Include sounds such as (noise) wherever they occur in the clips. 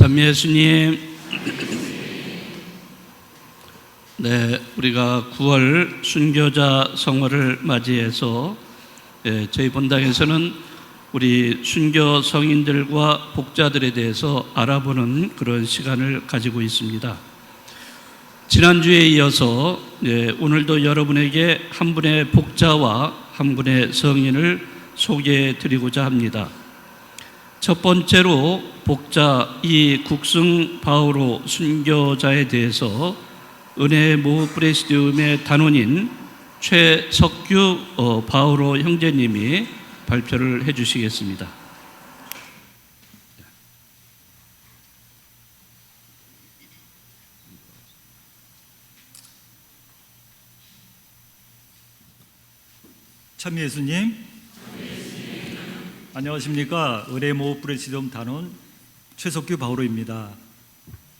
찬미 예수님. 네, 우리가 9월 순교자 성월을 맞이해서 예, 저희 본당에서는 우리 순교 성인들과 복자들에 대해서 알아보는 그런 시간을 가지고 있습니다. 지난주에 이어서 예, 오늘도 여러분에게 한 분의 복자와 한 분의 성인을 소개해 드리고자 합니다. 첫 번째로 복자 이 국승 바오로 순교자에 대해서 은혜 모 프레시디움의 단원인 최석규 어, 바오로 형제님이 발표를 해주시겠습니다. 참미 예수님. 안녕하십니까. 의뢰모 프레시덤 단원 최석규 바오로입니다.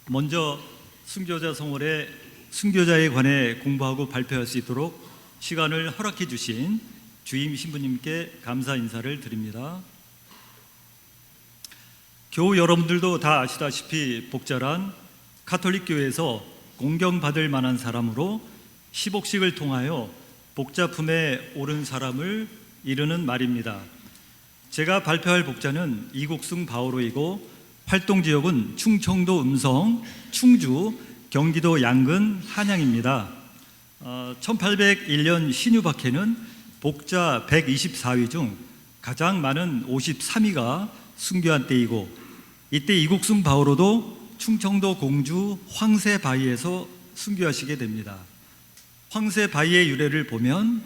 먼저 순교자 성월에 순교자에 관해 공부하고 발표할 수 있도록 시간을 허락해 주신 주임 신부님께 감사 인사를 드립니다. 교우 여러분들도 다 아시다시피 복자란 카톨릭 교회에서 공경받을 만한 사람으로 시복식을 통하여 복자 품에 오른 사람을 이르는 말입니다. 제가 발표할 복자는 이국승 바오로이고 활동 지역은 충청도 음성, 충주, 경기도 양근, 한양입니다. 어, 1801년 신유박해는 복자 124위 중 가장 많은 53위가 순교한 때이고 이때 이국승 바오로도 충청도 공주 황새바위에서 순교하시게 됩니다. 황새바위의 유래를 보면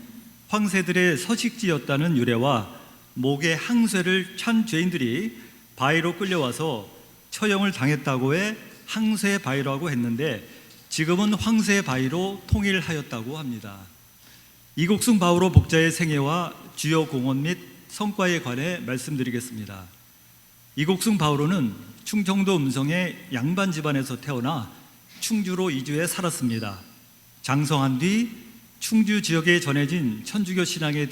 황새들의 서식지였다는 유래와 목에 항쇠를 찬 죄인들이 바위로 끌려와서 처형을 당했다고 해 항쇠 바위라고 했는데 지금은 황새바위로 통일하였다고 합니다. 이곡승 바오로 복자의 생애와 주요 공헌 및 성과에 관해 말씀드리겠습니다. 이곡승 바오로는 충청도 음성의 양반 집안에서 태어나 충주로 이주해 살았습니다. 장성한 뒤 충주 지역에 전해진 천주교 신앙에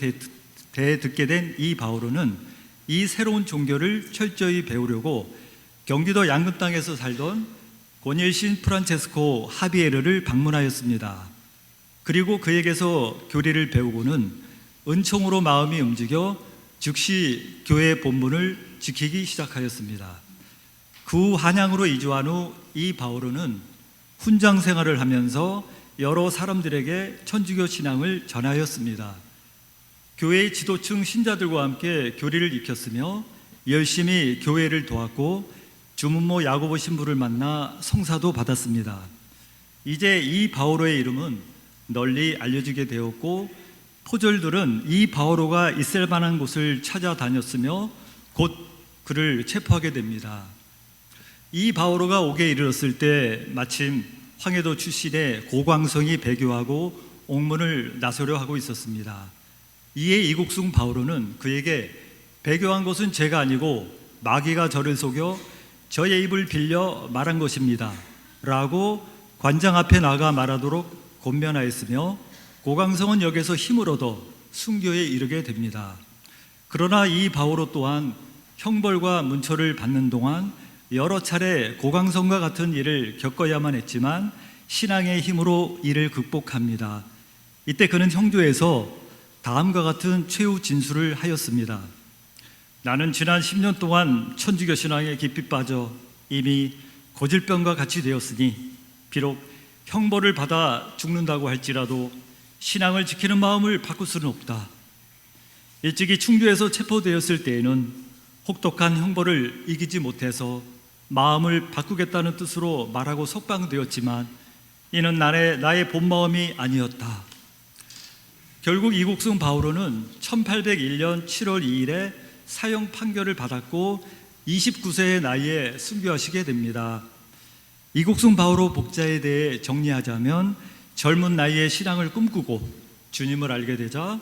대해 듣게 된 이 바오로는 이 새로운 종교를 철저히 배우려고 경기도 양금 땅에서 살던 고닐신 프란체스코 하비에르를 방문하였습니다. 그리고 그에게서 교리를 배우고는 은총으로 마음이 움직여 즉시 교회 본문을 지키기 시작하였습니다. 그 후 한양으로 이주한 후 이 바오로는 훈장 생활을 하면서 여러 사람들에게 천주교 신앙을 전하였습니다. 교회의 지도층 신자들과 함께 교리를 익혔으며 열심히 교회를 도왔고 주문모 야고보 신부를 만나 성사도 받았습니다. 이제 이 바오로의 이름은 널리 알려지게 되었고 포졸들은 이 바오로가 있을 만한 곳을 찾아다녔으며 곧 그를 체포하게 됩니다. 이 바오로가 옥에 이르렀을 때 마침 황해도 출신의 고광성이 배교하고 옥문을 나서려 하고 있었습니다. 이에 이국승 바오로는 그에게 배교한 것은 제가 아니고 마귀가 저를 속여 저의 입을 빌려 말한 것입니다. 라고 관장 앞에 나가 말하도록 권면하였으며 고강성은 여기서 힘을 얻어 순교에 이르게 됩니다. 그러나 이 바오로 또한 형벌과 문초를 받는 동안 여러 차례 고강성과 같은 일을 겪어야만 했지만 신앙의 힘으로 이를 극복합니다. 이때 그는 형조에서 다음과 같은 최후 진술을 하였습니다. 나는 지난 10년 동안 천주교 신앙에 깊이 빠져 이미 고질병과 같이 되었으니 비록 형벌을 받아 죽는다고 할지라도 신앙을 지키는 마음을 바꿀 수는 없다. 일찍이 충주에서 체포되었을 때에는 혹독한 형벌을 이기지 못해서 마음을 바꾸겠다는 뜻으로 말하고 석방되었지만 이는 나의, 나의 본 마음이 아니었다. 결국 이국승 바오로는 1801년 7월 2일에 사형 판결을 받았고 29세의 나이에 순교하시게 됩니다. 이국승 바오로 복자에 대해 정리하자면 젊은 나이에 신앙을 꿈꾸고 주님을 알게 되자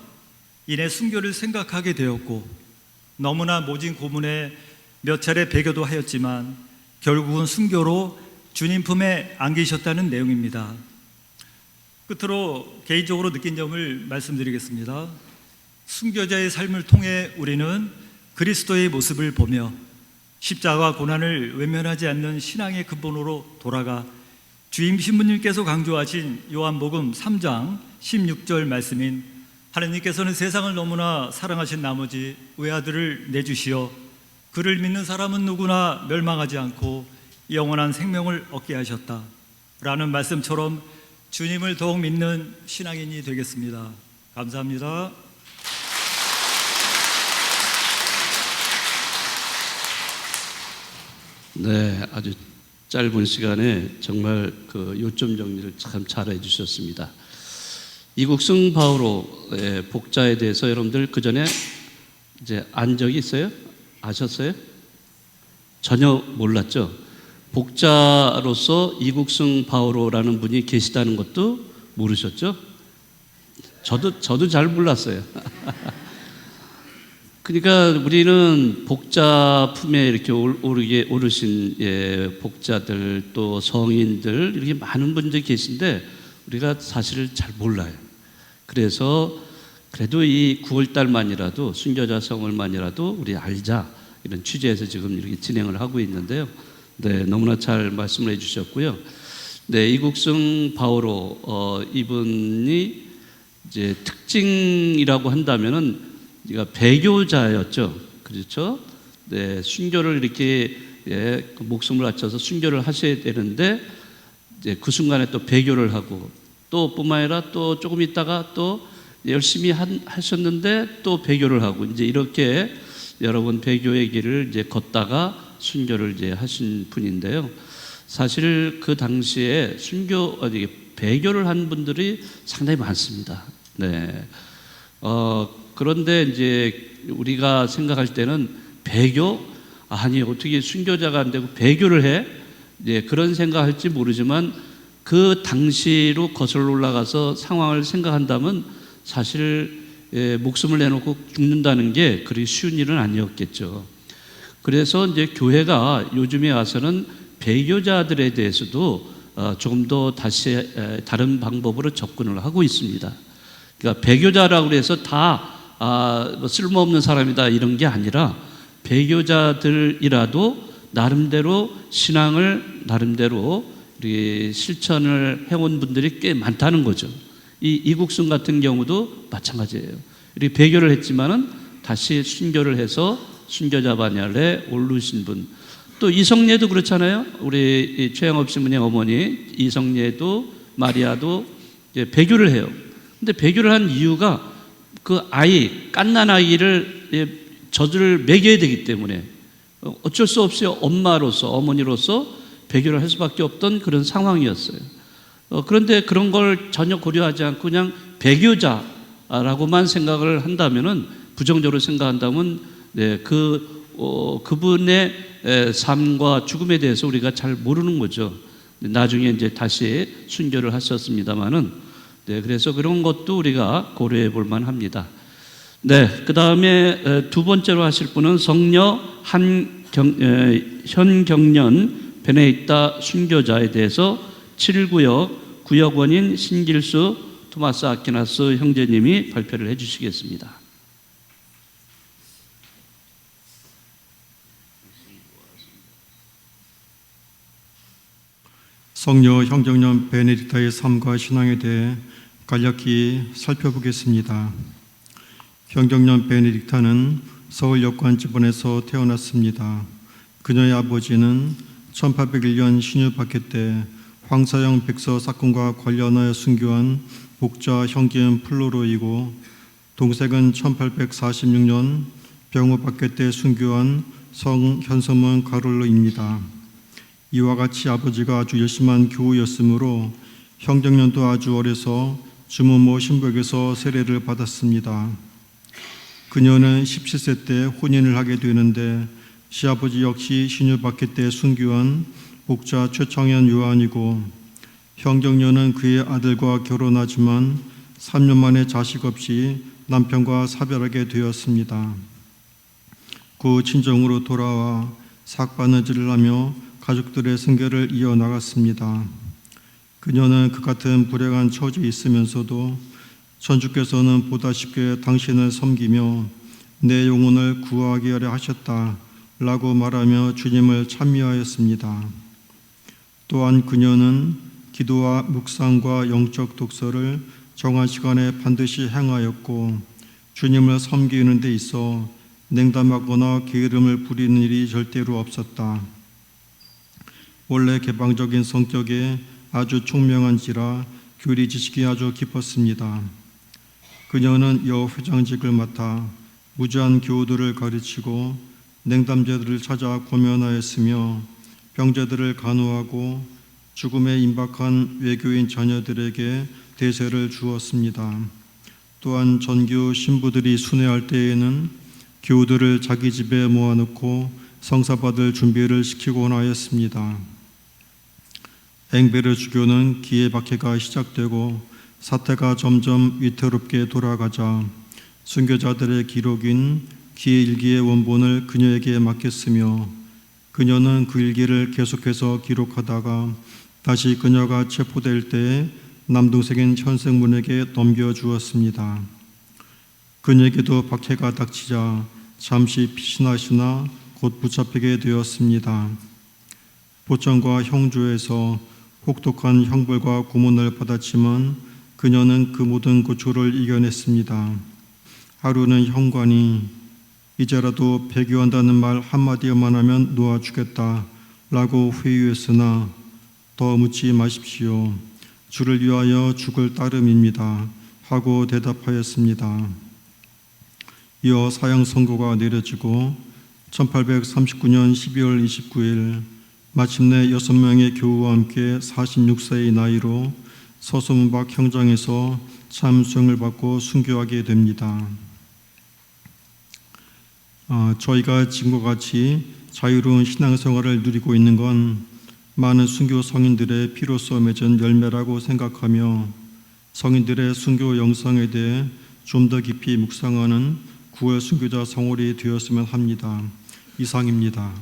이내 순교를 생각하게 되었고 너무나 모진 고문에 몇 차례 배교도 하였지만 결국은 순교로 주님 품에 안기셨다는 내용입니다. 끝으로 개인적으로 느낀 점을 말씀드리겠습니다. 순교자의 삶을 통해 우리는 그리스도의 모습을 보며 십자가 고난을 외면하지 않는 신앙의 근본으로 돌아가 주임 신부님께서 강조하신 요한복음 3장 16절 말씀인 하나님께서는 세상을 너무나 사랑하신 나머지 외아들을 내주시어 그를 믿는 사람은 누구나 멸망하지 않고 영원한 생명을 얻게 하셨다. 라는 말씀처럼 주님을 더욱 믿는 신앙인이 되겠습니다. 감사합니다. 네, 아주 짧은 시간에 정말 그 요점 정리를 참 잘해 주셨습니다. 이국승 바오로의 복자에 대해서 여러분들 그 전에 이제 안 적이 있어요? 아셨어요? 전혀 몰랐죠. 복자로서 이국승 바오로라는 분이 계시다는 것도 모르셨죠? 저도 저도 잘 몰랐어요. (laughs) 그러니까 우리는 복자 품에 이렇게 올- 오르게 오르신 예, 복자들 또 성인들 이렇게 많은 분들이 계신데 우리가 사실을 잘 몰라요. 그래서 그래도 이 9월 달만이라도 순교자 성월만이라도 우리 알자 이런 취지에서 지금 이렇게 진행을 하고 있는데요. 네, 너무나 잘 말씀을 해주셨고요. 네, 이국승 바오로 어, 이분이 이제 특징이라고 한다면은 네가 배교자였죠. 그렇죠? 네, 순교를 이렇게 예, 그 목숨을 바쳐서 순교를 하셔야 되는데 이제 그 순간에 또 배교를 하고 또 뿐만 아니라 또 조금 있다가 또 열심히 한, 하셨는데 또 배교를 하고 이제 이렇게 여러분 배교의 길을 이제 걷다가 순교를 이제 하신 분인데요. 사실 그 당시에 순교 어디 배교를 한 분들이 상당히 많습니다. 네. 어, 그런데 이제 우리가 생각할 때는 배교 아니 어떻게 순교자가 안 되고 배교를 해? 이제 그런 생각할지 모르지만 그 당시로 거슬러 올라가서 상황을 생각한다면 사실 예, 목숨을 내놓고 죽는다는 게 그리 쉬운 일은 아니었겠죠. 그래서 이제 교회가 요즘에 와서는 배교자들에 대해서도 어, 조금 더 다시 에, 다른 방법으로 접근을 하고 있습니다. 그러니까 배교자라고 해서 다 아, 뭐 쓸모없는 사람이다 이런 게 아니라 배교자들이라도 나름대로 신앙을 나름대로 실천을 해온 분들이 꽤 많다는 거죠. 이 이국순 같은 경우도 마찬가지예요. 배교를 했지만은 다시 순교를 해서 순교자 반열에 오르신 분. 또 이성례도 그렇잖아요. 우리 이 최영업 신부의 어머니 이성례도 마리아도 배교를 해요. 근데 배교를 한 이유가 그 아이 깐난 아이를 예, 젖을 먹여야 되기 때문에 어, 어쩔 수 없이 엄마로서 어머니로서 배교를 할 수밖에 없던 그런 상황이었어요. 어, 그런데 그런 걸 전혀 고려하지 않고 그냥 배교자라고만 생각을 한다면은 부정적으로 생각한다면 네, 그 어, 그분의 에, 삶과 죽음에 대해서 우리가 잘 모르는 거죠. 나중에 이제 다시 순교를 하셨습니다만은 네, 그래서 그런 것도 우리가 고려해 볼 만합니다. 네, 그 다음에 두 번째로 하실 분은 성녀 한경, 에, 현경련 베네익다 순교자에 대해서 7구역 구역원인 신길수 토마스 아키나스 형제님이 발표를 해주시겠습니다. 성녀 형정년 베네딕타의 삶과 신앙에 대해 간략히 살펴보겠습니다. 형정년 베네딕타는 서울 역관집원에서 태어났습니다. 그녀의 아버지는 1801년 신유 박해 때 황사영 백서 사건과 관련하여 순교한 목자 형기은 플로로이고 동생은 1846년 병호 박해 때 순교한 성 현서문 가롤로입니다. 이와 같이 아버지가 아주 열심한 교우였으므로 형정년도 아주 어려서 주무모 신부에게서 세례를 받았습니다. 그녀는 17세 때 혼인을 하게 되는데 시아버지 역시 신유박해 때 순교한 목자 최창현 요한이고 형정년은 그의 아들과 결혼하지만 3년 만에 자식 없이 남편과 사별하게 되었습니다. 그 친정으로 돌아와 삭바느질을 하며 가족들의 생계를 이어나갔습니다. 그녀는 그 같은 불행한 처지에 있으면서도 전주께서는 보다 쉽게 당신을 섬기며 내 영혼을 구하게 하려 하셨다 라고 말하며 주님을 찬미하였습니다. 또한 그녀는 기도와 묵상과 영적 독서를 정한 시간에 반드시 행하였고 주님을 섬기는 데 있어 냉담하거나 게으름을 부리는 일이 절대로 없었다. 원래 개방적인 성격에 아주 총명한지라 교리 지식이 아주 깊었습니다. 그녀는 여 회장직을 맡아 무지한 교우들을 가르치고 냉담자들을 찾아 고면하였으며 병자들을 간호하고 죽음에 임박한 외교인 자녀들에게 대세를 주었습니다. 또한 전교 신부들이 순회할 때에는 교우들을 자기 집에 모아놓고 성사받을 준비를 시키곤 하였습니다. 앵베르 주교는 기회박해가 시작되고 사태가 점점 위태롭게 돌아가자 순교자들의 기록인 기일기의 원본을 그녀에게 맡겼으며 그녀는 그 일기를 계속해서 기록하다가 다시 그녀가 체포될 때 남동생인 현생문에게 넘겨주었습니다. 그녀에게도 박해가 닥치자 잠시 피신하시나 곧 붙잡히게 되었습니다. 보청과 형조에서 혹독한 형벌과 고문을 받았지만 그녀는 그 모든 고초를 이겨냈습니다. 하루는 현관이 이제라도 배교한다는 말 한마디만 하면 놓아주겠다 라고 회유했으나 더 묻지 마십시오. 주를 위하여 죽을 따름입니다. 하고 대답하였습니다. 이어 사형 선고가 내려지고 1839년 12월 29일 마침내 여섯 명의 교우와 함께 46세의 나이로 서소문박 형장에서 참수형을 받고 순교하게 됩니다. 아, 저희가 지금과 같이 자유로운 신앙생활을 누리고 있는 건 많은 순교 성인들의 피로써 맺은 열매라고 생각하며 성인들의 순교 영상에 대해 좀 더 깊이 묵상하는 9월 순교자 성월이 되었으면 합니다. 이상입니다.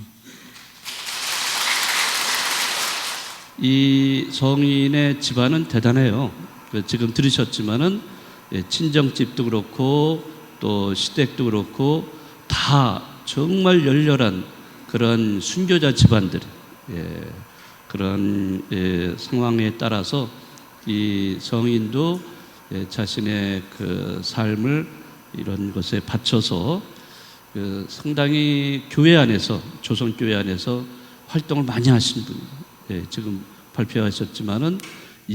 이 성인의 집안은 대단해요. 그 지금 들으셨지만은 예, 친정집도 그렇고 또 시댁도 그렇고 다 정말 열렬한 그런 순교자 집안들 예, 그런 예, 상황에 따라서 이 성인도 예, 자신의 그 삶을 이런 것에 바쳐서 그 상당히 교회 안에서 조선 교회 안에서 활동을 많이 하신 분, 예, 지금 발표하셨지만은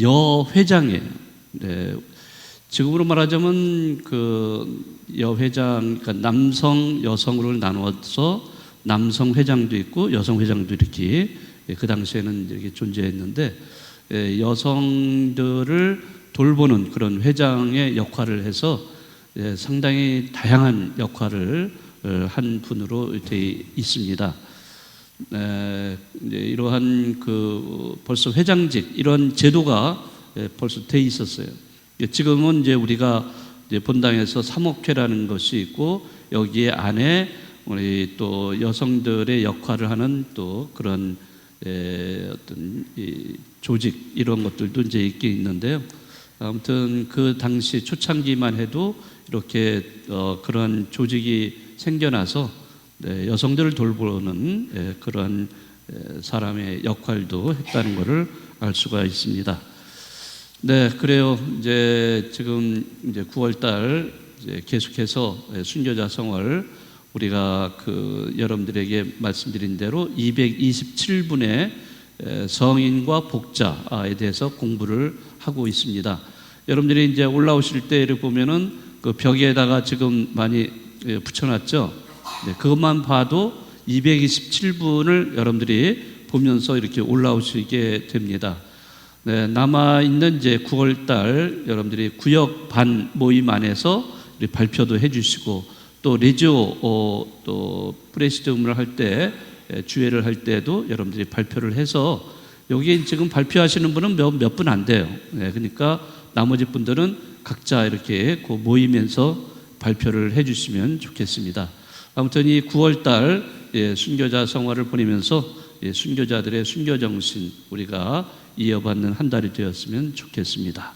여 회장이에요. 네, 지금으로 말하자면 그 여 회장, 그러니까 남성, 여성으로 나누어서 남성 회장도 있고 여성 회장도 이렇게 예, 그 당시에는 이렇게 존재했는데 예, 여성들을 돌보는 그런 회장의 역할을 해서 예, 상당히 다양한 역할을 어, 한 분으로 되어 있습니다. 에, 이러한 그 벌써 회장직 이런 제도가 예, 벌써 돼 있었어요. 예, 지금은 이제 우리가 이제 본당에서 사목회라는 것이 있고 여기에 안에 우리 또 여성들의 역할을 하는 또 그런 에, 어떤 이 조직 이런 것들도 이제 있게 있는데요. 아무튼 그 당시 초창기만 해도 이렇게 어, 그런 조직이 생겨나서 네, 여성들을 돌보는 예, 그런 예, 사람의 역할도 했다는 것을 알 수가 있습니다. 네, 그래요. 이제 지금 이제 9월달 이제 계속해서 예, 순교자 성월 우리가 그 여러분들에게 말씀드린 대로 227분의 예, 성인과 복자에 대해서 공부를 하고 있습니다. 여러분들이 이제 올라오실 때를 보면은 그 벽에다가 지금 많이 예, 붙여놨죠. 네, 그것만 봐도 227분을 여러분들이 보면서 이렇게 올라오시게 됩니다. 네, 남아 있는 이제 9월 달 여러분들이 구역 반 모임 안에서 발표도 해주시고 또 레지오 어, 또 프레시즘을 할 때 주회를 할 때도 여러분들이 발표를 해서 여기 지금 발표하시는 분은 몇 분 안 돼요. 네, 그러니까 나머지 분들은 각자 이렇게 그 모이면서 발표를 해주시면 좋겠습니다. 아무튼 이 9월달 예, 순교자 성화를 보내면서 예, 순교자들의 순교 정신 우리가 이어받는 한 달이 되었으면 좋겠습니다.